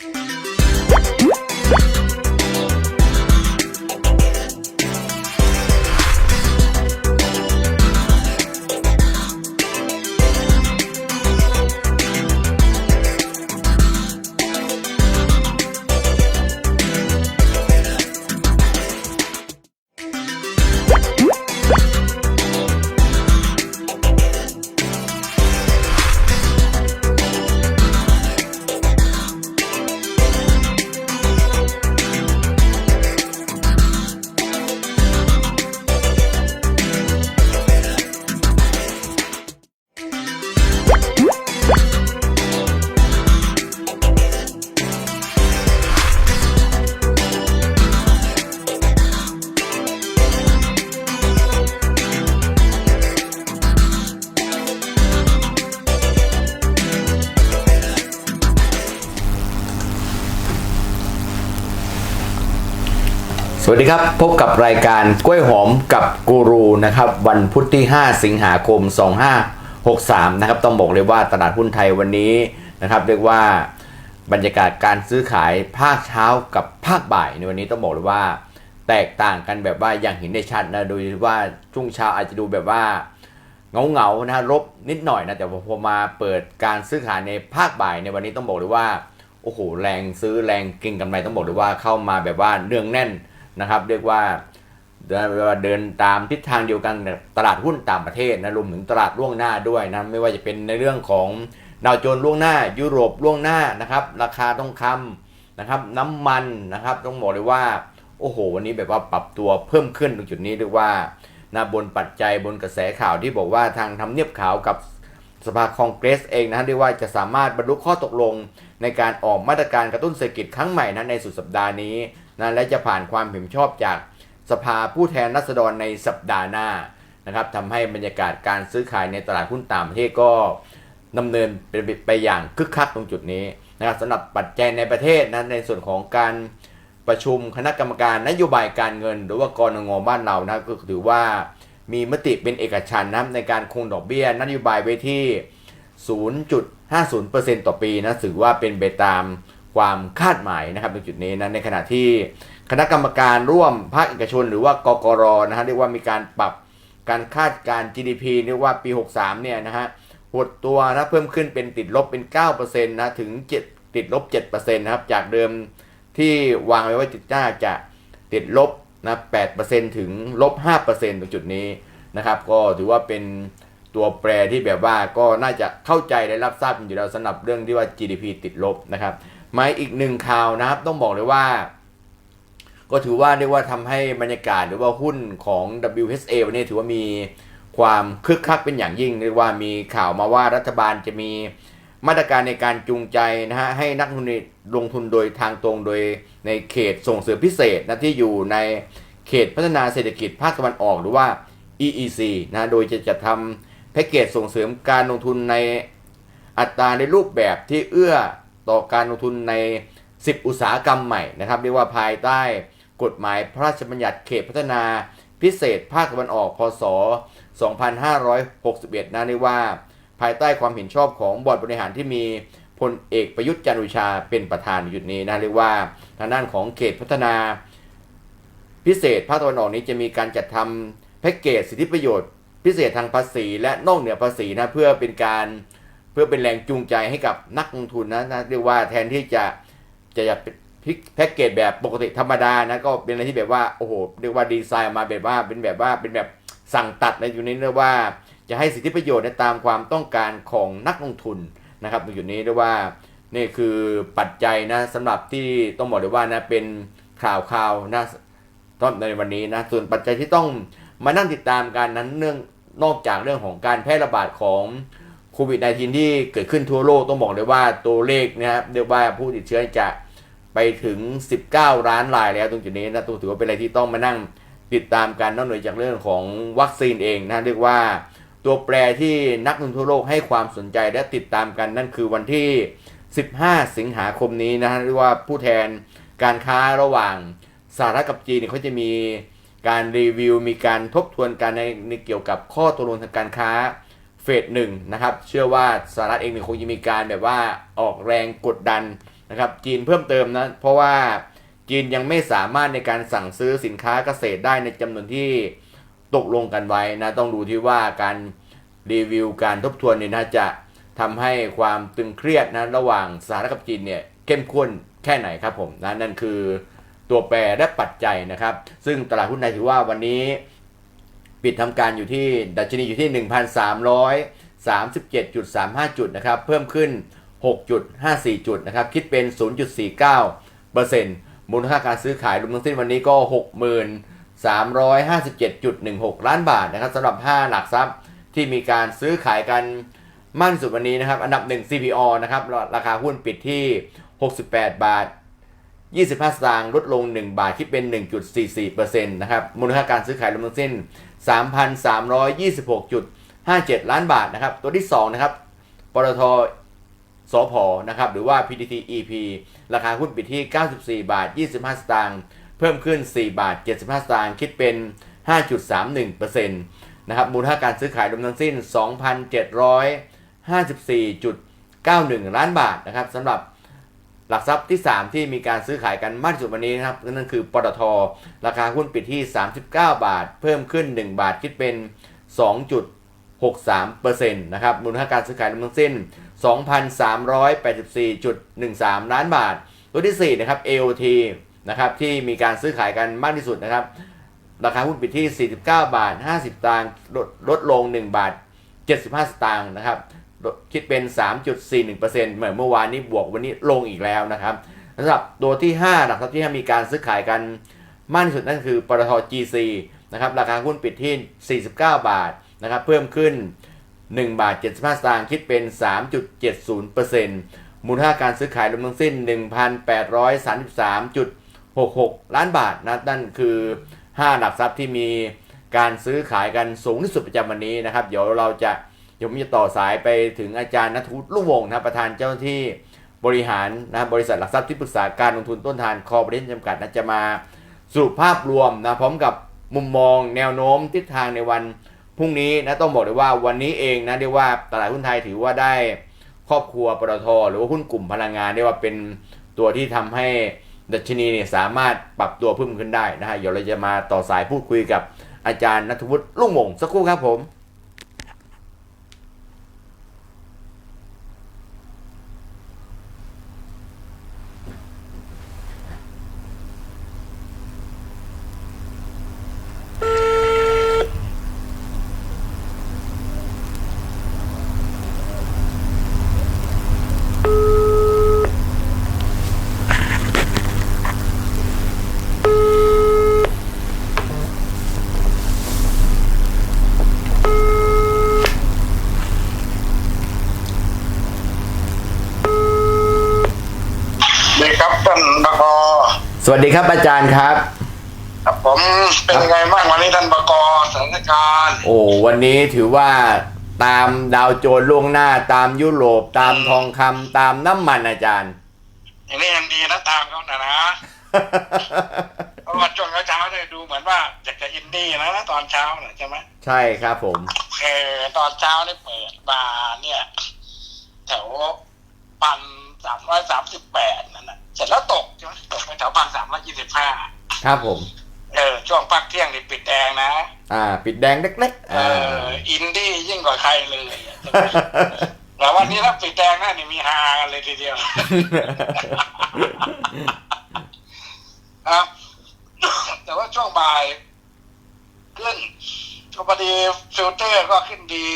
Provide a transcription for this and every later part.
ส วัสดีครับ พบกับรายการกล้วยหอมกับกูรูนะครับ วันพุธที่ 5 สิงหาคม 2563 นะครับ ต้องบอกเลยว่าตลาดหุ้นไทยวันนี้นะครับ เรียกว่าบรรยากาศการซื้อขายภาคเช้ากับภาคบ่ายในวันนี้ต้องบอกเลยว่า แตกต่างกันแบบว่าอย่างเห็นได้ชัดนะโดยว่าช่วงเช้าอาจจะดูแบบว่าเงาเงานะฮะลบนิดหน่อยนะแต่พอมาเปิดการซื้อขายในภาคบ่ายในวันนี้ต้องบอกเลยว่าโอ้โหแรงซื้อแรงเก่งกำไรต้องบอกเลยว่าเข้ามาแบบว่าเนืองแน่น นะครับเรียกว่าเดินตามทิศทางเดียวกันตลาดหุ้นต่างประเทศนะรวมถึงตลาดล่วงหน้าด้วยนะไม่ว่าจะเป็นในเรื่องของดาวโจนส์ล่วงหน้า ยุโรปล่วงหน้านะครับ ราคาทองคำนะครับน้ำมันนะครับต้องบอกเลยว่าโอ้โห วันนี้แบบว่าปรับตัวเพิ่มขึ้นตรงจุดนี้เรียกว่านะบนปัจจัยบนกระแสข่าวที่บอกว่าทางทำเนียบขาวกับสภาคองเกรสเองนะเรียกว่าจะสามารถบรรลุข้อตกลงในการออกมาตรการกระตุ้นเศรษฐกิจครั้งใหม่นะในสุดสัปดาห์นี้ นะและจะผ่านความเห็นชอบจากสภาผู้แทนราษฎรในสัปดาห์หน้านะครับทำให้บรรยากาศการซื้อขายในตลาดหุ้นต่างประเทศก็ดำเนินเป็นไปอย่างคึกคักตรงจุดนี้นะครับสำหรับปัจจัยในประเทศนะในส่วนของการประชุมคณะกรรมการนโยบายการเงิน หรือว่ากรงงบ้านเรานะก็ถือว่ามีมติเป็นเอกฉันนะในการคงดอกเบี้ยนโยบายไว้ที่ 0.50%ต่อปีนะถือว่าเป็นไปตาม ความคาดหมายนะครับในจุดนี้นะในขณะที่คณะกรรมการร่วมภาคเอกชน หรือว่ากกรนะฮะเรียกว่ามีการปรับการคาดการ GDP เรียกว่าปี 63 เนี่ยนะฮะหดตัวนะเพิ่มขึ้นเป็นติดลบเป็น 9%นะถึง 7 ติดลบ 7%นะครับจากเดิมที่วางไว้ว่าจุดจ้าจะติดลบนะ8%ถึงลบ 5%ตรงจุดนี้นะครับ ก็ถือว่าเป็นตัวแปรที่แบบว่าก็น่าจะเข้าใจและรับทราบอยู่แล้วสำหรับเรื่องที่ว่า GDP ติดลบนะครับ มาอีกหนึ่งข่าวนะครับ ต้องบอกเลยว่า ก็ถือว่าเรียกว่าทำให้บรรยากาศหรือว่าหุ้นของ WHA วันนี้ถือว่ามีความคึกคักเป็นอย่างยิ่งเรียกว่ามีข่าวมาว่ารัฐบาลจะมีมาตรการในการจูงใจนะฮะให้นักลงทุนลงทุนโดยทางตรงโดยในเขตส่งเสริมพิเศษนะที่อยู่ในเขตพัฒนาเศรษฐกิจภาคตะวันออกหรือว่า EEC นะโดยจะจัดทำแพ็กเกจส่งเสริมการลงทุนในอัตราในรูปแบบที่เอื้อ ต่อการลงทุนใน 10 อุตสาหกรรมใหม่นะครับเรียกว่าภายใต้กฎหมายพระราชบัญญัติเขตพัฒนาพิเศษภาคตะวันออก พศ 2561นะเรียกว่า ภายใต้ความเห็นชอบของบอร์ดบริหารที่มีพลเอกประยุทธ์จันทร์โอชาเป็นประธานอยู่นี้นะเรียกว่าทางด้านของเขตพัฒนาพิเศษภาคตะวันออกนี้จะมีการจัดทำแพ็กเกจสิทธิประโยชน์ พิเศษทางภาษีและนอกเหนือภาษีนะเพื่อเป็นการ พื่อเป็นแรงจูงใจให้กับนักลงทุนนะนะเรียกว่าแทนที่จะจะจะพิกแพ็กเกจแบบปกติธรรมดานะก็เป็นอะไรที่แบบว่าโอ้โหเรียกว่าดีไซน์มาแบบว่าเป็นแบบว่าเป็นแบบสั่งตัดในอยู่นี้เรียกว่า จะให้สิทธิประโยชน์ในตามความต้องการของนักลงทุนนะครับตรงจุดนี้เรียกว่านี่คือปัจจัยนะสำหรับที่ต้องบอกเลยว่านะเป็นข่าวข่าวนะตอนในวันนี้นะส่วนปัจจัยที่ต้องมานั่งติดตามกันนั้นเนื่องนอกจากเรื่องของการแพร่ระบาดของ วิด -19 ที่เกิดขึ้นทั่วโลกต้องบอกเลยว่าตัวเลขนะครับเรียกว่าผู้ติดเชื้อจะไปถึง 19 ล้านรายแล้วตรงจุดนี้นะตัวถือว่าเป็นอะไรที่ต้องมานั่งติดตามกันนอกเหนือจากเรื่องของวัคซีนเองนะเรียกว่าตัวแปรที่นักลงทุนทั่วโลกให้ความสนใจและติดตามกันนั่นคือวันที่ 15 สิงหาคมนี้นะฮะเรียกว่าผู้แทนการค้าระหว่างสหรัฐกับจีนเนี่ยเขาจะมีการรีวิว มีการทบทวนกันในในเกี่ยวกับข้อตกลงทางการค้า เฟสหนึ่งนะครับ เชื่อว่าสหรัฐเองเนี่ยคงจะมีการแบบว่าออกแรงกดดันนะครับจีนเพิ่มเติมนะ เพราะว่าจีนยังไม่สามารถในการสั่งซื้อสินค้าเกษตรได้ในจำนวนที่ตกลงกันไว้นะ ต้องดูที่ว่าการรีวิวการทบทวนเนี่ยนะจะทำให้ความตึงเครียดนะระหว่างสหรัฐกับจีนเนี่ยเข้มข้นแค่ไหนครับผมนะนั่นคือตัวแปรและปัจจัยนะครับ ซึ่งตลาดหุ้นไทยถือว่าวันนี้ ปิดทำการอยู่ที่ดัชนีอยู่ที่ 1,337.35 จุดนะครับ เพิ่มขึ้น 6.54 จุดนะครับ คิดเป็น 0.49%มูลค่าการซื้อขายรวมทั้งสิ้นวันนี้ก็ 6357.16 ล้านบาทนะครับสำหรับ 5 หลักทรัพย์ที่มีการซื้อขายกันมากที่สุดวันนี้นะครับ อันดับ 1 CPO นะครับราคาหุ้นปิดที่ 68 บาท 25 สตางค์ลดลง 1 บาทคิดเป็น 1.44%นะครับมูลค่าการซื้อขายรวมทั้งสิ้น 3,326.57 ล้านบาทนะครับ ตัวที่ 2 นะครับ ปตทสพนะครับ หรือว่า PTT EP ราคาหุ้นปิดที่ 94 บาท 25 สตางค์ เพิ่มขึ้น 4 บาท 75 สตางค์ คิดเป็น 5.31%นะครับ มูลค่าการซื้อขายรวมทั้งสิ้น 2,754.91 ล้านบาทนะครับสำหรับ หลักทรัพย์ที่ 3 ที่มีการซื้อขายกันมากที่สุดวันนี้นะครับนั่นคือปตทราคาหุ้นปิดที่ 39 บาท เพิ่มขึ้น 1 บาทคิดเป็น 2.63%นะครับมูลค่าการซื้อขายรวมทั้งสิ้น 2,384.13 ล้านบาท ตัวที่ 4 นะครับ AOT นะครับที่มีการซื้อขายกันมากที่สุดนะครับ ราคาหุ้นปิดที่ 49 บาท 50 ตางค์ลดลดลง1 บาท 75 สตางค์นะครับ คิดเป็น 3.41%เหมือนเมื่อวานนี้บวกวันนี้ลงอีกแล้วนะครับสำหรับตัวที่ 5 หลักทรัพย์ที่มีการซื้อขายกันมากที่สุดนั่นคือปตท GC นะครับราคาหุ้นปิดที่ 49 บาทนะครับเพิ่มขึ้น 1 บาท 75 สตางค์คิดเป็น 3.70%มูลค่าการซื้อขายรวมทั้งสิ้น 1,833.66 ล้านบาทนะนั่นคือ 5 หลักทรัพย์ที่มีการซื้อขายกันสูงที่สุดประจำวันนี้นะครับ เดี๋ยวเราจะ ดี๋ยวผมจะต่อสายไปถึงอาจารย์นัทวุฒิลุ่งวงนะประธานเจ้าหน้าที่บริหารนะบริษัทหลักทรัพย์ที่ปรึกษาการลงทุนต้นทานคอร์ปอเรชั่นจำกัดนะจะมาสรุปภาพรวมนะพร้อมกับมุมมองแนวโน้มทิศทางในวันพรุ่งนี้นะต้องบอกเลยว่าวันนี้เองนะเรียกว่าตลาดหุ้นไทยถือว่าได้ครอบครัวปตทหรือว่าหุ้นกลุ่มพลังงานเรียกว่าเป็นตัวที่ทำให้ดัชนีเนี่ยสามารถปรับตัวเพิ่มขึ้นได้นะฮะเดี๋ยวเราจะมาต่อสายพูดคุยกับอาจารย์นัทวุฒิลุ่งวงสักครู่ครับผม ดีครับท่านบก ส วัสดีครับอาจารย์ครับ ครับผมเป็นยังไงบ้างวันนี้ท่านบกสถานการณ์โอ้วันนี้ถือว่าตามดาวโจนส์ล่วงหน้าตามยุโรปตามทองคำตามน้ำมันอาจารย์ อย่างนี้ยังดีนะตามเขานะนะเพราะว่าช่วงเช้าๆเนี่ยดูเหมือนว่าอยากจะอินดี้นะตอนเช้าน่ะใช่ไหมใช่ครับผม เออตอนเช้าเนี่ยเปิดมาเนี่ย แถวพันสามร้อยสามสิบแปดนั่นน่ะเสร็จแล้วตก แถวพันสามร้อยยี่สิบห้าครับผม เออช่วงพักเที่ยงนี่ปิดแดงนะ อ่า ปิดแดงเล็กๆเออ่าออินดี้ยิ่งกว่าใครเลยอะแต่วันนี้ถ้าปิดแดงน่านี่มีฮากันเลยทีเดียวครับแต่ว่าช่วงบ่ายขึ้นก็พอดีฟิลเตอร์ก็ขึ้นดี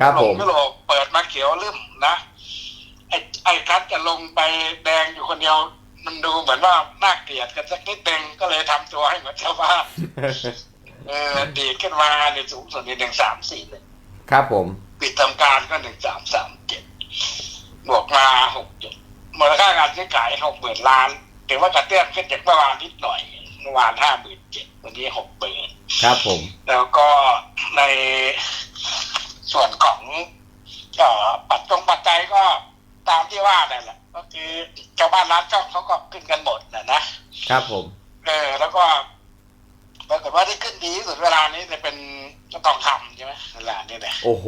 ครับผมยุโรปเปิดมาเขียวลืมนะ ไอ้ไอ้คัดจะลงไปแดงอยู่คนเดียว มันดูเหมือนว่าน่าเกลียดกันสักนิดนึงก็เลยทำตัวให้เหมือนชาวบ้านเออดีดขึ้นมาในสูงสุดในหนึ่งสามสี่เลยครับผม ปิดทำการก็หนึ่งสามสามเจ็ดบวกมาหกจุดมูลค่าการซื้อขายหกหมื่นล้านถือว่ากระเตื้อนขึ้นจากเมื่อวานนิดหน่อยเมื่อวานห้าหมื่นเจ็ดวันนี้หกหมื่นครับผม แล้วก็ในส่วนของเอ่อปัจจงปัจจัยก็ตามที่ว่านั่นแหละ ก็คือชาวบ้านร้านช่องเขาก็ขึ้นกันหมดนะนะครับผม เออ แล้วก็ปรากฏว่าที่ขึ้นดีที่สุดเวลานี้จะเป็นทองคำใช่ไหมเวลานี้เนี่ยโอ้โห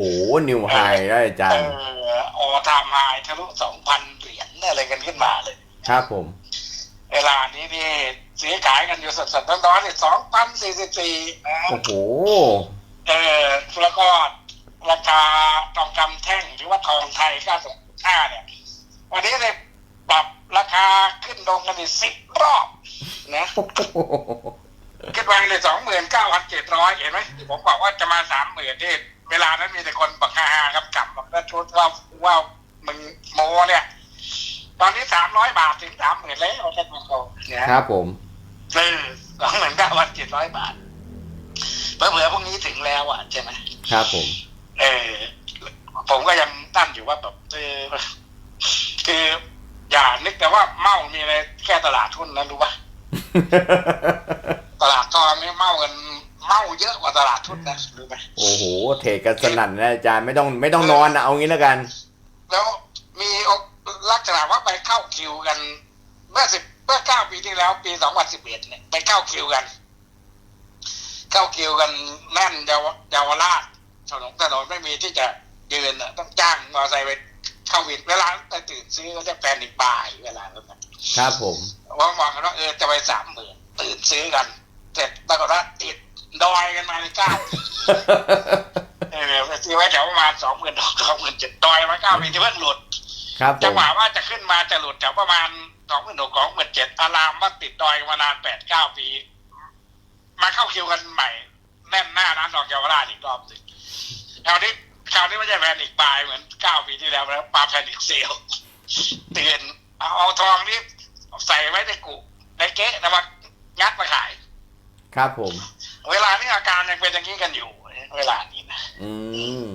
นิวไฮได้อาจารเอย์อออทามไฮทะลุสองพันเหรียญอะไรกันขึ้นมาเลย ครับผม เวลานี้นี่ซื้อขายกันอยู่สดๆร้อนๆนี่สองพันสี่สิบสี่นะโอ้โห เออแล้วก็ราคาทองคำแท่งหรือว่าทองไทยค่าส่งค่าเนี่ย วันนี้เลยปรับราคาขึ้นลงกันอีกสิบรอบนะขึ้นไปเลยสองหมื่นเก้าพันเจ็ดร้อยเห็นไหมที่ผมบอกว่าจะมาสามหมื่นที่เวลานั้นมีแต่คนบักฮาๆครับกลับบอกว่าชุดว่าว่ามึงโมเนี่ย ตอนนี้สามร้อยบาทถึงสามหมื่นแล้วแค่ทองคำเนี่ยครับผมเออสองหมื่นเก้าพันเจ็ดร้อยบาทเผื่อๆพวกนี้ถึงแล้วอะใช่ไหมครับผม เออผมก็ยังตั้นอยู่ว่าแบบเออ คืออย่านึกแต่ว่าเมามีอะไรแค่ตลาดทุนนะรู้ปะตลาดทองนี่เมากันเมาเยอะกว่าตลาดทุนนะรู้ไหมโอ้โหเทกันสนั่นนะอาจารย์ไม่ต้องไม่ต้องนอนนะเอางี้แล้วกัน แล้วมีลักษณะว่าไปเข้าคิวกัน เมื่อสิบเมื่อเก้าปีที่แล้ว ปีสองพันสิบเอ็ดเนี่ยไปเข้าคิวกัน เข้าคิวกันแน่นเยาวเยาวราชถนนถนนไม่มีที่จะยืนอะต้องจ้างมอเตอร์ไซค์ไป เข้าวินเวลาไปตื่นซื้อก็จะแพนิกบายเวลานั้นนะครับผมว่ามองกันว่าเออจะไปสามหมื่นตื่นซื้อกัน เสร็จปรากฏว่าติดดอยกันมาในเก้าเออไปซื้อไว้แถวประมาณสองหมื่นสองหมื่นเจ็ดดอยมาเก้าปีที่เพิ่งหลุดครับผจังมหวะว่าจะขึ้นมาจะหลุดแถวประมาณสองหมื่นหกสองหมื่นเจ็ดอารามว่าติดดอยมานานแปดเก้าปี มาเข้าคิวกันใหม่ แน่นหน้าร้านดอกเยาวราชอีกรอบหนึ่งคราวนี้ คราวนี้ไม่ใช่แพนิกบายเหมือนเก้าปีที่แล้วแล้วปาแพนิกเซลเตือนเอาเอาทองนี่ใส่ไว้ในกุในเก๊ะแล้วมางัดมาขาย ครับผม เวลานี้อาการยังเป็นอย่างนี้กันอยู่ เวลานี้นะอืม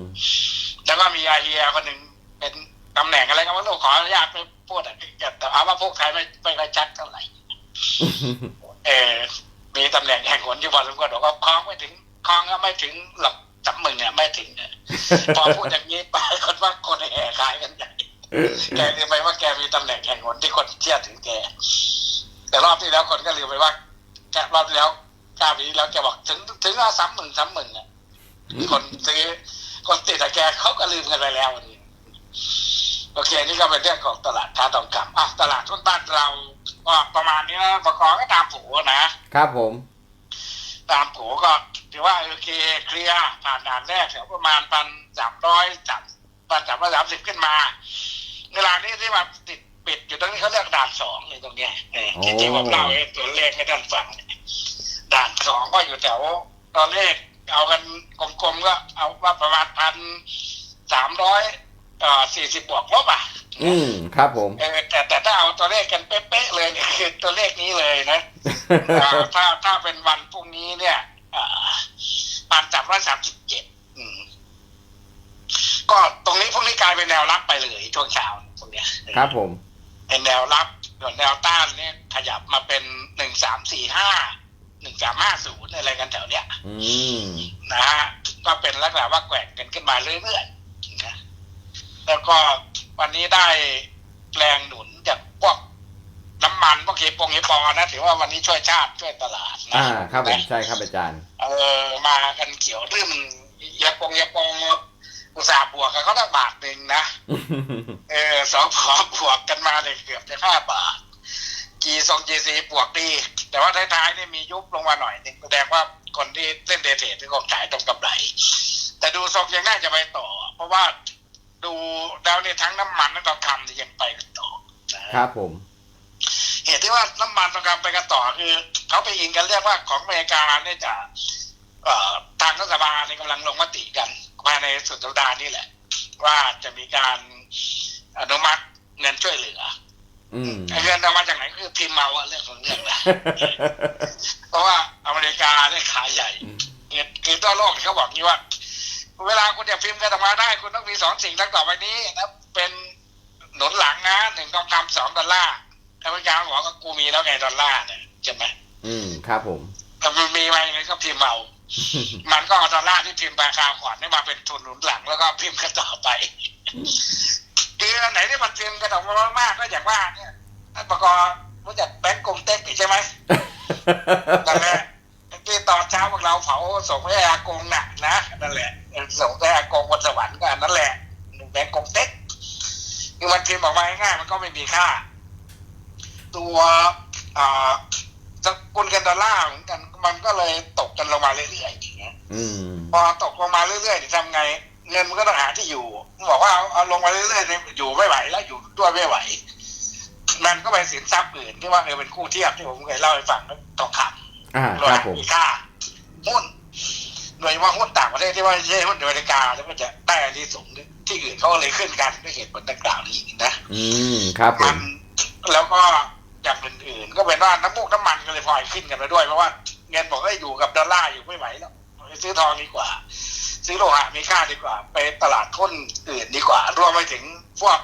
แล้วก็มีอาเฮียคนหนึ่งเป็นตำแหน่งอะไรก็ไม่รู้ขออนุญาตไม่พูดอะแต่เอาว่าพวกไทยไม่ไม่ค่อยชัดเท่าไหร่เออมีตำแหน่งแห่งหนอยู่พอสมควรบอกว่าคล้องไม่ถึงคล้องก็ไม่ถึงหลั กสำมึงเนี่ยไม่ถึงเนี่ยพอพูดอย่างนี้ไปคนว่าคนแห่ขายกันใหญ่แกลืมไปว่าแกมีตำแหน่งแห่งหนที่คนเชื่อถึงแก แต่รอบที่แล้วคนก็ลืมไปว่าแกรอบที่แล้วเก้าปีที่แล้วแกบอกถึงถึงเอาสามหมื่นสามหมื่นเนี่ยคนซื้อคนติดอะแกเขาก็ลืมกันไปแล้ววันนี้โอเค นี่ก็เป็นเรื่องของตลาดค้าทองคำอะตลาดทุนบ้านเราก็ประมาณนี้นะประกอบก็ตามผูนะครับผม ตามผูก็ถือว่าโอเคเคลียร์ผ่านด่านแรกแถวประมาณพันสามร้อยสามพันสามร้อยสามสิบขึ้นมา เวลานี้ที่มาติดปิดอยู่ตรงนี้เขาเรียกด่านสองนี่ตรงเนี้ยเออที่ที่ผมเล่าให้ตัวเลขให้ท่านฟังเนี่ยด่านสองก็อยู่แถวตอนเลขเอากันกลมๆก็เอาว่าประมาณพันสามร้อยสี่สิบบวกลบอะ อืมครับผมเออแต่แต่ถ้าเอาตัวเลขกันเป๊ะๆเลยเนี่ยคือตัวเลขนี้เลยนะอ่า ถ้าถ้าเป็นวันพรุ่งนี้เนี่ยพันสามร้อยสามสิบเจ็ดก็ตรงนี้พรุ่งนี้กลายเป็นแนวรับไปเลยช่วงเช้าตรงเนี้ย ครับผม เป็นแนวรับส่วนแนวต้านเนี่ยขยับมาเป็นหนึ่งสามสี่ห้าหนึ่งสามห้าศูนย์อะไรกันแถวเนี้ยอืมนะฮะก็เป็นลักษณะว่าแกว่งกันขึ้นมาเรื่อยๆนะแล้วก็วันนี้ได้แรงหนุนจากพวก น้ำมันพวกเฮปงเฮปอนะถือว่าวันนี้ช่วยชาติช่วยตลาดนะอ่าครับผมนะใช่ครับอาจารย์ เออมากันเขียวรื่มเฮปงเฮปองอุตสาห์บวกกันเขาได้บาทหนึ่งนะเออสองพอบวกกันมาเลยเกือบจะห้าบาทจีทรงจีซีบวกดี แต่ว่าท้ายๆนี่มียุบลงมาหน่อยหนึงแสดงว่าคนที่เล่นเดทเทรดที่เขาขายตรงกำไรแต่ดูทรงยังน่าจะไปต่อ เพราะว่าดูดาวเนี่ยทั้งน้ำมันและทองคำเนี่ยยังไปกันต่อนะครับผม เหตุที่ว่าน้ำมันทองคำไปกันต่อคือเขาไปอิงกันเรียกว่าของอเมริกาเนี่ยจะเอ่อทางรัฐบาลเนี่ยกำลังลงมติกันภายในสุดสัปดาห์นี้แหละ ว่าจะมีการอนุมัติเงินช่วยเหลืออืมไอ้เงินเอามาจากไหนก็คือพิมพ์เมาอะเรื่องของเรื่องนะเพราะว่าอเมริกาได้ขายใหญ่คือคือทั่วโลกเขาบอกงี้ว่า เวลาคุณจะพิมพ์กันออกมาได้ คุณต้องมีสองสิ่งดังต่อไปนี้นะเป็นหนุนหลังนะหนึ่งทองคำสองดอลลาร์ อเมริกาบอกว่ากูมีแล้วไงดอลลาร์เนี่ยใช่ไหมอืมครับผมแต่มันมีมาอย่างไงก็พิมพ์เมามันก็เอาดอลลาร์ที่พิมพ์ราคาขวัญให้มาเป็นทุนหนุนหลังแล้วก็พิมพ์กันต่อไปคืออันไหนที่มันพิมพ์กันออกมามากๆก็อย่างว่าเนี่ยท่านประกอบรู้จักแบงก์กรุงเต็กใช่ไหมนั่นแหละที่ตอนเช้าพวกเราเผาส่งให้อากงน่ะนะนั่นแหละส่งให้อากงบนสวรรค์ก็อันนั่นแหละแบงก์กงเต็กคือมันพิมพ์ออกมาง่ายๆมันก็ไม่มีค่า ตัวอ่าสกุลกันดอลลาร์เหมือนกัน มันก็เลยตกกันลงมาเรื่อยๆอย่างเงี้ยอืมพอตกลงมาเรื่อยๆนี่ทำไง เงินมันก็ต้องหาที่อยู่บอกว่าเอาเอาลงมาเรื่อยๆเนี่ยอยู่ไม่ไหวแล้วอยู่ด้วยไม่ไหว มันก็ไปสินทรัพย์อื่นที่ว่าเออเป็นคู่เทียบที่ผมเคยเล่าให้ฟังนะทองคำอ่าโลครับหะผมมีค่าหุ้นโดยเฉพาะหุ้นต่างประเทศที่ว่าไม่ใช่หุ้นอเมริกาแล้วมันจะได้อันนี้สูงที่อื่นเขาก็เลยขึ้นกันด้วยเหตุผลดังกล่าวนี้นะ อืมครับผมัมนแล้วก็ อย่างอื่นๆ ก็เป็นว่าน้ำมูกน้ำมันก็เลยพลอยขึ้นกันไปด้วย เพราะว่าเงินบอกว่าอยู่กับดอลลาร์อยู่ไม่ไหวแล้วไปซื้อทองดีกว่า ซื้อโลหะมีค่าดีกว่า ไปตลาดหุ้นอื่นดีกว่ารวมไปถึงพวก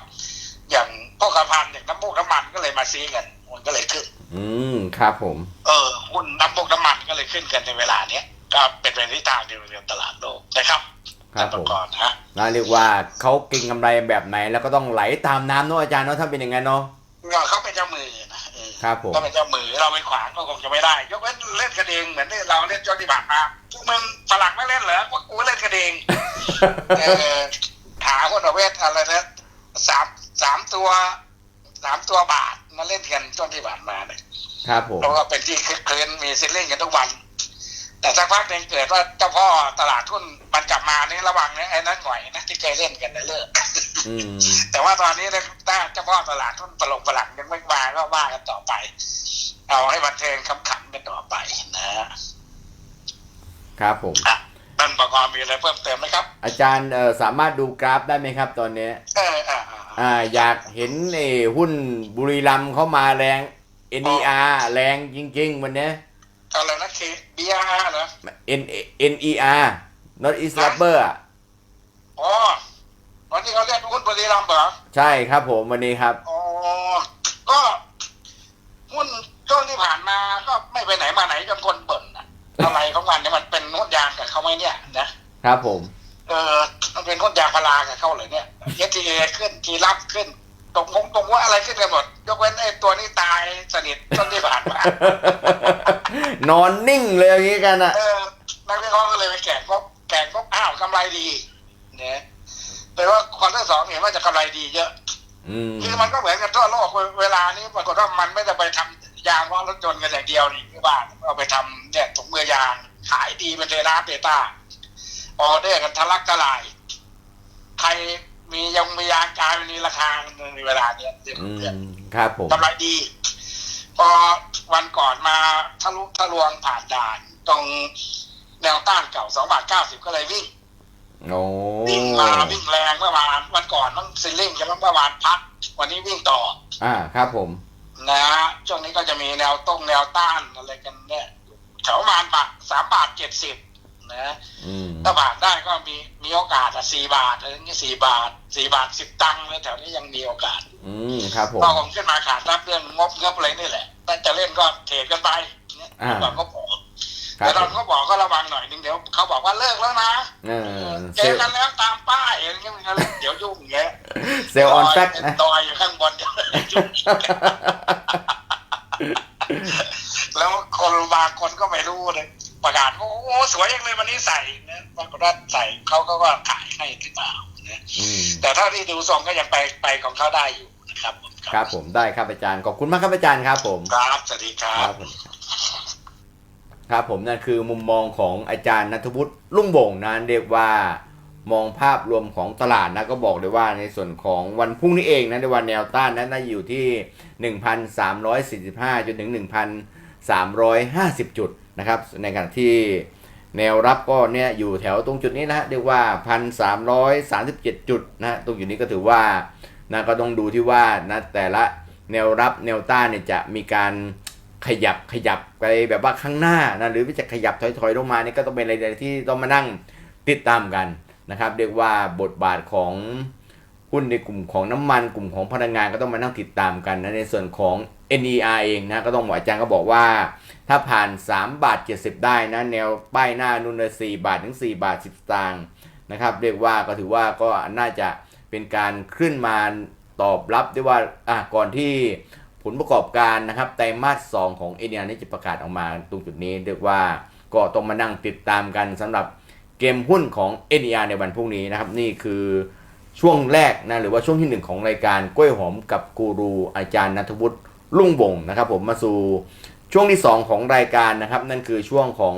อย่างพวกกระพันอย่างน้ำมูกน้ำมันก็เลยมาซื้อกันมันก็เลยขึ้น อืมครับผม เออหุ้นน้ำมูกน้ำมันก็เลยขึ้นกันในเวลาเนี้ยก็เป็นไปในทิศทางเดียวกับตลาดโลกนะครับครับผมก่อนนะนั่นเรียกว่าเขาเก่งกำไรแบบไหนแล้วก็ต้องไหลตามน้ำเนาะอาจารย์เนาะถ้าเป็นอย่างนั้นเนาะเขาเป็นเจ้ามือนะเออ ครับผมถ้าเป็นเจ้ามือเราไปขวางก็คงจะไม่ได้ ยกเว้นเล่นกระเดงเหมือนที่เราเล่นจอดีบัตมาพวกมึงฝรั่งไม่เล่นเหรอพวกกูเล่นกระเดงเออหาคนประเวทอะไรนะสามสามตัวสามตัวบาทมาเล่นกันจนที่ผ่านมาเนี่ยครับผมเพราะว่าเป็นที่คึกคืนมีซิเล่นกันทุกวัน แต่สักพักหนึ่งเกิดว่าเจ้าพ่อตลาดทุนมันกลับมานี่ระวังนะไอ้นั่นหน่อยนะที่เคยเล่นกันนะเลิกอืมแต่ว่าตอนนี้เนี่ยถ้าเจ้าพ่อตลาดทุนตลงฝรั่งยังไม่มาก็ว่ากันต่อไป เอาให้บันเทิงคำขันกันต่อไปนะครับผมอะท่านประกอบมีอะไรเพิ่มเติมไหมครับ อาจารย์เอ่อสามารถดูกราฟได้ไหมครับ ตอนนี้เอออ่าอ่าอ่าอ่าอยากเห็นไอ้หุ้นบุรีรัมย์เข้ามาแรง NER แรงจริง ๆ วันเนี้ย อะไรนะเคบีอาร์เหรอ N NER not is rubber อะอ๋อวันนี้เขาเรียกหุ้นบุรีรัมย์เหรอ ใช่ครับผมวันนี้ครับ อ๋อ ก็หุ้นช่วงที่ผ่านมาก็ไม่ไปไหนมาไหนจนคนบ่นอะอะไรของมันเนี่ยมันเป็นหุ้นยางกับเขาไหมเนี่ยนะครับผม เออมันเป็นหุ้นยางพารากับเขาเลยเนี่ยเอทีเอขึ้นทีรับขึ้น ตรงงงตรงว่าอะไรขึ้นกันหมดยกเว้นไอ้ตัวนี้ตายสนิทช่วงที่ผ่านมานอนนิ่งเลยอย่างนี้กันอะเออนักวิเคราะห์ก็เลยไปแข่งก็แข่งก็อ้าวกำไรดีเนี่ยแต่ว่าควอเตอร์สองเห็นว่าจะกำไรดีเยอะอืมคือมันก็เหมือนกันทั่วโลกเวเวลานี้ปรากฏว่ามันไม่ได้ไปทำยางว่ารถยนต์กันอย่างเดียวนี่ที่บ้านเอาไปทำเนี่ยถุงมือยางขายดีเป็นเทน้ำเตต้าออเดอร์กันทะลักทลาย ใคร มียังมียางกลายมีราคาในเวลาเนี้ยอืมครับผมกำไรดี พอวันก่อนมาทะลุทะลวงผ่านด่านตรงแนวต้านเก่าสองบาทเก้าสิบก็เลยวิ่ง โอ้วิ่งมาวิ่งแรงเมื่อวานวันก่อนต้องซิลลิ่งใช่ไหมเมื่อวานพัก วันนี้วิ่งต่อ อ่าครับผม นะฮะช่วงนี้ก็จะมีแนวต้งแนวต้านอะไรกันเนี่ยแถวประมาณบาทสามบาทเจ็ดสิบ นะอืมถ้าบาทได้ก็มีมีโอกาสอะสี่บาทอะไรอย่างเงี้ยสี่บาทสี่บาทสิบตังค์เลยแถวนี้ยังมีโอกาส อืมครับผมก็คงขึ้นมาขาดรับเรื่องงบเงบอะไรนี่แหละถ้าจะเล่นก็เทรดกันไปเนี่ยอ่าตอนก็บอกครับแต่ตผอนมเขาบอกก็ระวังหน่อยนึงเดี๋ยวเขาบอกว่าเลิกแล้วนะเออเจอกันแล้วตามป้ายอะไรเงี้ยมันก็เดี๋ยวยุ่งอย่างเงี้ยเซลล์ออนแฟกนะดอยอยู่ข้างบนเดี๋ยวยุ่งแล้วคนบางคนก็ไม่รู้เลย ประกาศว่าโอ้โหสวยยังเลยวันนี้ใส่นะปรากฏว่าใส่เขาก็ว่าขายให้หรือเปล่านะอืมแต่ถ้าที่ดูทรงก็ยังไปไปของเขาได้อยู่นะครับผมครับผมได้ครับอาจารย์ขอบคุณมากครับอาจารย์ครับ ผมครับสวัสดีครัครับบผมครับผมนั่นคือมุมมองของอาจารย์นัทวุฒิลุ่งวงศ์นะเรียกว่ามองภาพรวมของตลาดนะก็บอกเลยว่าในส่วนของวันพรุ่งนี้เองนะในวันแนวต้านนั้นนะอยู่ที่ 1,345จนถึง 350 จุดนะครับในขณะที่แนวรับก็เนี่ยอยู่แถวตรงจุดนี้นะฮะเรียกว่า 1,337 จุดนะตรงจุดนี้ก็ถือว่านะก็ต้องดูที่ว่านะแต่ละแนวรับแนวต้านเนี่ยจะมีการขยับขยับไปแบบว่าข้างหน้านะหรือว่าจะขยับถอยๆลงมานี่ก็ต้องเป็นอะไรที่ต้องมานั่งติดตามกันนะครับ เรียกว่าบทบาทของหุ้นในกลุ่มของน้ำมันกลุ่มของพลังงานก็ต้องมานั่งติดตามกันนะในส่วนของ NER เองนะก็ต้องบอกอาจารย์ก็บอกว่า ถ้าผ่าน 3 บาท 70 ได้นะ แนวป้ายหน้านู่นเลย4บาทถึง 4 บาท 10ตางค์นะครับ เรียกว่าก็ถือว่าก็น่าจะเป็นการขึ้นมาตอบรับได้ว่าอะก่อนที่ผลประกอบการนะครับไตรมาส 2 ของ NER นี่จะประกาศออกมาตรงจุดนี้ เรียกว่าก็ต้องมานั่งติดตามกันสำหรับเกมหุ้นของ NER ในวันพรุ่งนี้นะครับ นี่คือช่วงแรกนะหรือว่าช่วงที่หนึ่งของรายการกล้วยหอมกับกูรูอาจารย์นัทวุฒิ รุ่งวงนะครับผมมาสู่ช่วงที่ 2 ของรายการนะครับ นั่นคือช่วงของ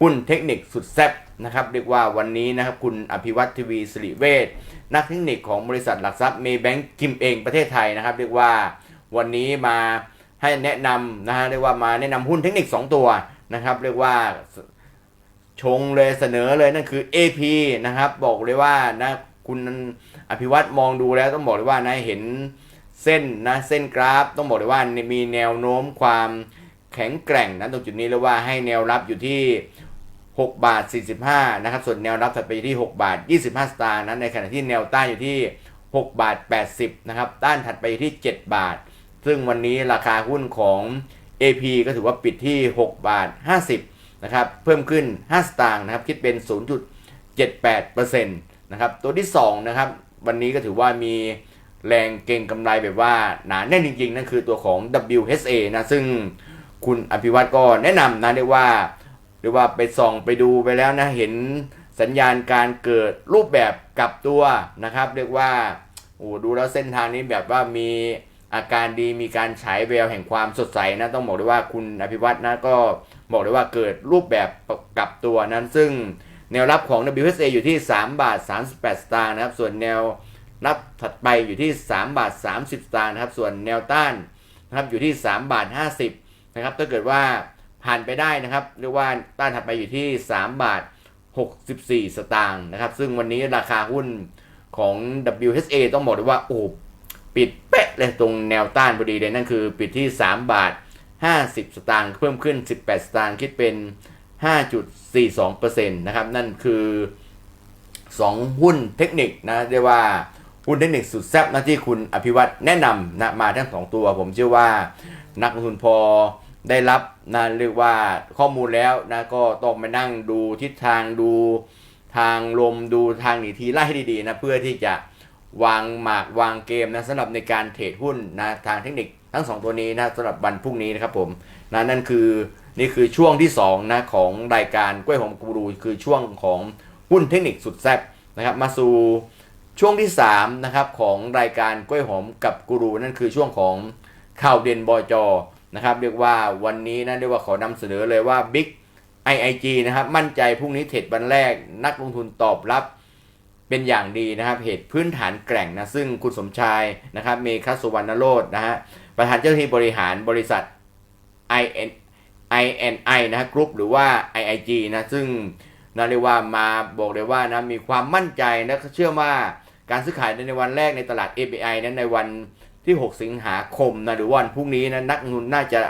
หุ้นเทคนิคสุดแซ่บนะครับเรียกว่าวันนี้นะครับคุณอภิวัตทีวีสิริเวชนักเทคนิคของบริษัทหลักทรัพย์เมย์แบงก์กิมเองประเทศไทยนะครับ เรียกว่าวันนี้มาให้แนะนำนะฮะเรียกว่ามาแนะนำหุ้นเทคนิค 2 ตัวนะครับ เรียกว่าชงเลยเสนอเลยนั่นคือ AP นะครับ บอกเลยว่านะคุณอภิวัตมองดูแล้วต้องบอกเลยว่านะเห็น เส้นนะเส้นกราฟ ต้องบอกเลยว่ามีแนวโน้มความแข็งแกร่งนะตรงจุดนี้เลยว่าให้แนวรับอยู่ที่ 6 บาท 45 นะครับ ส่วนแนวรับถัดไปที่ 6 บาท 25 สตางค์นะในขณะที่แนวต้านอยู่ที่ 6 บาท 80 นะครับ ต้านถัดไปที่ 7 บาท ซึ่งวันนี้ราคาหุ้นของ AP ก็ถือว่าปิดที่ 6 บาท 50 นะครับ เพิ่มขึ้น 5 สตางค์นะครับ คิดเป็น 0.78%นะครับ ตัวที่ 2 นะครับ วันนี้ก็ถือว่ามี แรงเก่งกำไรแบบว่าหนาแน่นจริงๆ นั่นคือตัวของ WHA นะซึ่งคุณอภิวัตก็แนะนำนะเรียกว่าเรียกว่าไปส่องไปดูไปแล้วนะเห็นสัญญาณการเกิดรูปแบบกลับตัวนะครับ เรียกว่าโอ้ดูแล้วเส้นทางนี้แบบว่ามีอาการดีมีการฉายแววแห่งความสดใสนะต้องบอกเลยว่าคุณอภิวัตนะก็บอกเลยว่าเกิดรูปแบบกลับตัวนั้น ซึ่งแนวรับของ WSA อยู่ที่ 3 บาท 38 สตางค์นะครับ ส่วนแนว รับถัดไปอยู่ที่ 3 บาท 30สตางค์นะครับ ส่วนแนวต้านนะครับอยู่ที่ 3 บาท 50นะครับ ถ้าเกิดว่าผ่านไปได้นะครับเรียกว่าต้านถัดไปอยู่ที่ 3 บาท 64 สตางค์นะครับ ซึ่งวันนี้ราคาหุ้นของ WHA ต้องบอกเลยว่าโอ้ปิดเป๊ะเลยตรงแนวต้านพอดีเลยนั่นคือปิดที่ 3 บาท 50 สตางค์เพิ่มขึ้น 18 สตางค์คิดเป็น 5.42%นะครับ นั่นคือ 2 หุ้นเทคนิคนะเรียกว่า หุ้นเทคนิคสุดแซ่บนะที่คุณอภิวัตแนะนำนะมาทั้งสองตัว ผมเชื่อว่านักลงทุนพอได้รับนะเรียกว่าข้อมูลแล้วนะก็ต้องมานั่งดูทิศทางดูทางลมดูทางหนีทีไล่ให้ดีๆนะเพื่อที่จะวางหมากวางเกมนะสำหรับในการเทรดหุ้นนะทางเทคนิคทั้งสองตัวนี้นะสำหรับวันพรุ่งนี้นะครับผมนะนั่นคือนี่คือช่วงที่2นะของรายการกล้วยหอมกูรูคือช่วงของหุ้นเทคนิคสุดแซ่บนะครับมาสู่ ช่วงที่3นะครับของรายการกล้วยหอมกับกูรูนั่นคือช่วงของข่าวเด่นบอจอนะครับเรียกว่าวันนี้นะเรียกว่าขอนำเสนอเลยว่าบิ๊ก IIG นะครับมั่นใจพรุ่งนี้เทรดวันแรก นักลงทุนตอบรับเป็นอย่างดีนะครับเหตุพื้นฐานแกร่งนะซึ่งคุณสมชายนะครับเมคัสสุวรรณโรจน์นะฮะประธานเจ้าหน้าที่บริหารบริษัท IN INI นะฮะกรุ๊ปหรือว่า IIG นะซึ่งนะเรียกว่ามาบอกเลยว่านะมีความมั่นใจนะเชื่อว่า การซื้อขายในวันแรกในตลาด API นั้นในวันที่ 6 สิงหาคมนะหรือวันพรุ่งนี้นะนักลงทุนน่าจะ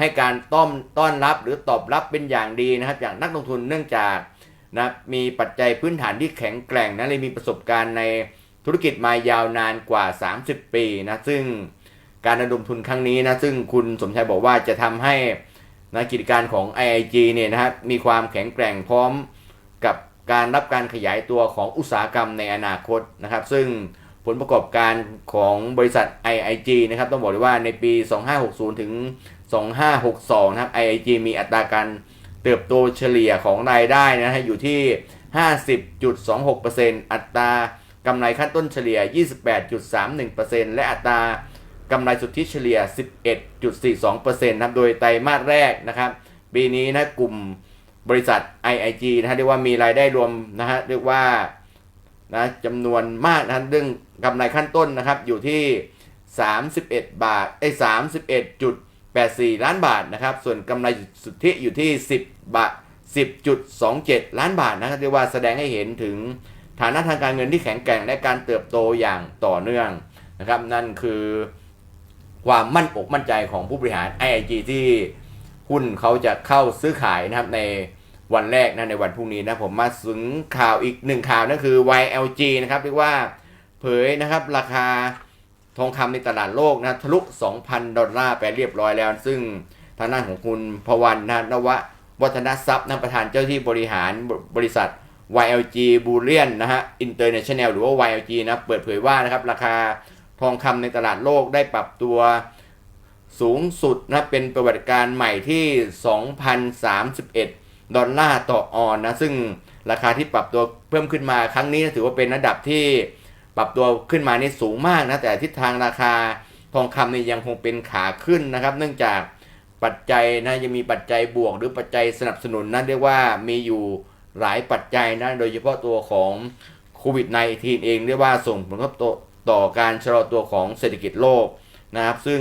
ให้การต้อมต้อนรับหรือตอบรับเป็นอย่างดีนะครับอย่างนักลงทุนเนื่องจากนะมีปัจจัยพื้นฐานที่แข็งแกร่งนะเลยมีประสบการณ์ในธุรกิจมายาวนานกว่า 30 ปีนะซึ่งการระดมทุนครั้งนี้นะซึ่งคุณสมชายบอกว่าจะทำให้นะกิจการของ IIG เนี่ยนะฮะมีความแข็งแกร่งพร้อม การรับการขยายตัวของอุตสาหกรรมในอนาคตนะครับ ซึ่งผลประกอบการของบริษัท IIG นะครับต้องบอกเลยว่าในปี 2560 ถึง 2562 นะครับ IIG มีอัตราการเติบโตเฉลี่ยของรายได้นะฮะอยู่ที่ 50.26%อัตรากำไรขั้นต้นเฉลี่ย 28.31%และอัตรากำไรสุทธิเฉลี่ย 11.42%นะครับ โดยไตรมาสแรกนะครับ ปีนี้นะกลุ่ม บริษัท IIG นะฮะเรียกว่ามีรายได้รวมนะฮะเรียกว่านะจำนวนมากนะเรื่องกำไรขั้นต้นนะครับอยู่ที่ 31 บาทไอ้31 84ล้านบาทนะครับ ส่วนกำไรสุทธิอยู่ที่ 10 บาท 10.27 ล้านบาทนะครับเรียกว่าแสดงให้เห็นถึงฐานะทางการเงินที่แข็งแกร่งและการเติบโตอย่างต่อเนื่องนะครับ นั่นคือความมั่นอกมั่นใจของผู้บริหาร IIG ที่ หุ้นเขาจะเข้าซื้อขายนะครับในวันแรกนะในวันพรุ่งนี้นะผมมาถึงข่าวอีกหนึ่งข่าวนั่นคือ YLG นะครับเรียกว่าเผยนะครับราคาทองคำในตลาดโลกนะทะลุ 2,000 ดอลลาร์ไปเรียบร้อยแล้ว ซึ่งทางด้านของคุณพวันนะนวะวัฒนทรัพย์นะประธานเจ้าที่บริหารบริษัท YLG Bullion นะฮะ International หรือว่า YLG นะเปิดเผยว่านะครับราคาทองคำในตลาดโลกได้ปรับตัว สูงสุดนะเป็นประวัติการใหม่ที่ 2,031 ดอลลาร์ต่อออนนะ ซึ่งราคาที่ปรับตัวเพิ่มขึ้นมาครั้งนี้นะถือว่าเป็นระดับที่ปรับตัวขึ้นมานี่สูงมากนะ แต่ทิศทางราคาทองคำนี่ยังคงเป็นขาขึ้นนะครับ เนื่องจากปัจจัยนะยังมีปัจจัยบวก หรือปัจจัยสนับสนุนนะเรียกว่ามีอยู่หลายปัจจัยนะโดยเฉพาะตัวของโควิด -19 เองเรียกว่าส่งผลกระทบต่อการชะลอตัวของเศรษฐกิจโลก นะครับ ซึ่ง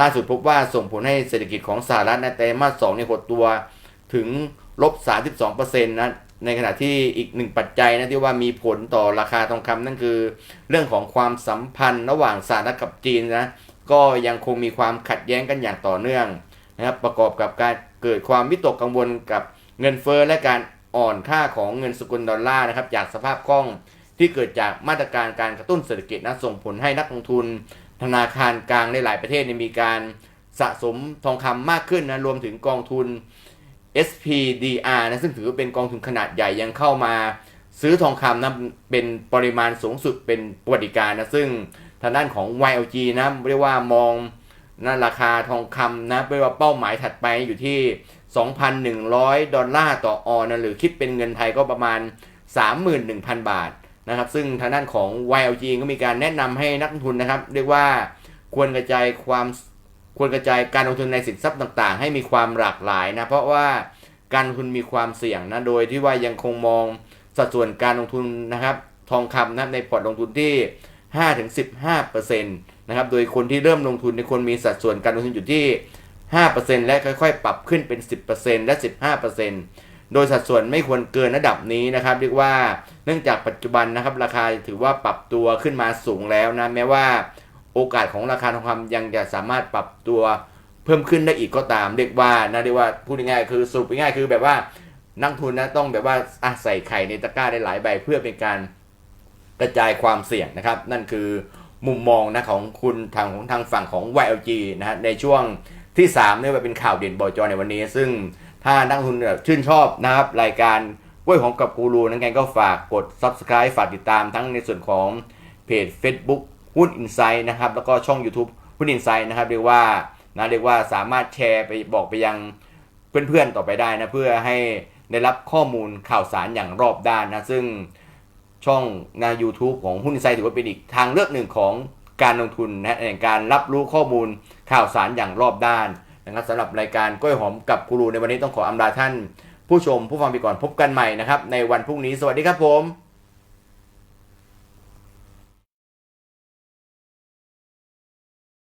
ล่าสุดพบว่าส่งผลให้เศรษฐกิจของสหรัฐในไตรมาส2ในหดตัวถึงลบ 32%นะในขณะที่อีกหนึ่งปัจจัยนะที่ว่ามีผลต่อราคาทองคำนั่นคือ เรื่องของความสัมพันธ์ระหว่างสหรัฐกับจีนนะก็ยังคงมีความขัดแย้งกันอย่างต่อเนื่องนะครับประกอบกับการเกิดความวิตกกังวลกับเงินเฟ้อและการอ่อนค่าของเงินสกุลดอลลาร์นะครับจากสภาพคล่องที่เกิดจากมาตรการการกระตุ้นเศรษฐกิจนะส่งผลให้นักลงทุน ธนาคารกลางในหลายประเทศมีการสะสมทองคำมากขึ้นนะรวมถึงกองทุน SPDR นะซึ่งถือว่าเป็นกองทุนขนาดใหญ่ยังเข้ามาซื้อทองคำนะเป็นปริมาณสูงสุดเป็นประวัติการนะซึ่งทางด้านของ YLG นะเรียกว่ามองนะราคาทองคำนะเรียกว่าเป้าหมายถัดไปอยู่ที่ 2,100 ดอลลาร์ต่อออนนะหรือคิดเป็นเงินไทยก็ประมาณ 31,000 บาท นะครับซึ่งทางด้านของ YLG ก็มีการแนะนำให้นักลงทุนนะครับ เรียกว่าควรกระจายความควรกระจายการลงทุนในสินทรัพย์ต่างๆ ให้มีความหลากหลายนะเพราะว่าการลงทุนมีความเสี่ยงนะโดยที่ว่ายังคงมองสัดส่วนการลงทุนนะครับ ทองคำนะในพอร์ตลงทุนที่ 5-15%นะครับโดยคนที่เริ่มลงทุนในคนมีสัดส่วนการลงทุนอยู่ที่ 5%และค่อยๆ ปรับขึ้นเป็น 10%และ 15% โดยสัดส่วนไม่ควรเกินระดับนี้นะครับ เรียกว่าเนื่องจากปัจจุบันนะครับ ราคาถือว่าปรับตัวขึ้นมาสูงแล้วนะ แม้ว่าโอกาสของราคาทองคำยังจะสามารถปรับตัวเพิ่มขึ้นได้อีกก็ตาม เรียกว่านะเรียกว่าพูดง่ายๆคือสรุปง่ายๆคือแบบว่านักทุนนะต้องแบบว่าอใส่ไข่ในตะกร้าได้หลายใบเพื่อเป็นการกระจายความเสี่ยงนะครับ นั่นคือมุมมองนะของคุณทางของทางฝั่งของ YLG นะฮะในช่วงที่3เนี่ยเป็นข่าวเด่นบอจอในวันนี้ ซึ่ง ถ้านักลงทุนแบบชื่นชอบนะครับ รายการกล้วยหอมกับกูรูนั้นไงก็ฝากกด Subscribe ฝากติดตามทั้งในส่วนของเพจ Facebook หุ้นอินไซด์นะครับ แล้วก็ช่อง YouTube หุ้นอินไซด์นะครับ เรียกว่านะเรียกว่าสามารถแชร์ไปบอกไปยังเพื่อนๆต่อไปได้นะ เพื่อให้ได้รับข้อมูลข่าวสารอย่างรอบด้านนะ ซึ่งช่องนะ YouTube ของหุ้นอินไซด์ถือว่าเป็นอีกทางเลือกหนึ่งของการลงทุนนะในการรับรู้ข้อมูลข่าวสารอย่างรอบด้าน นะครับสำหรับรายการกล้วยหอมกับกูรูในวันนี้ต้องขออำลาท่าน ผู้ชมผู้ฟังไปก่อนพบกันใหม่นะครับในวันพรุ่งนี้สวัสดีครับผม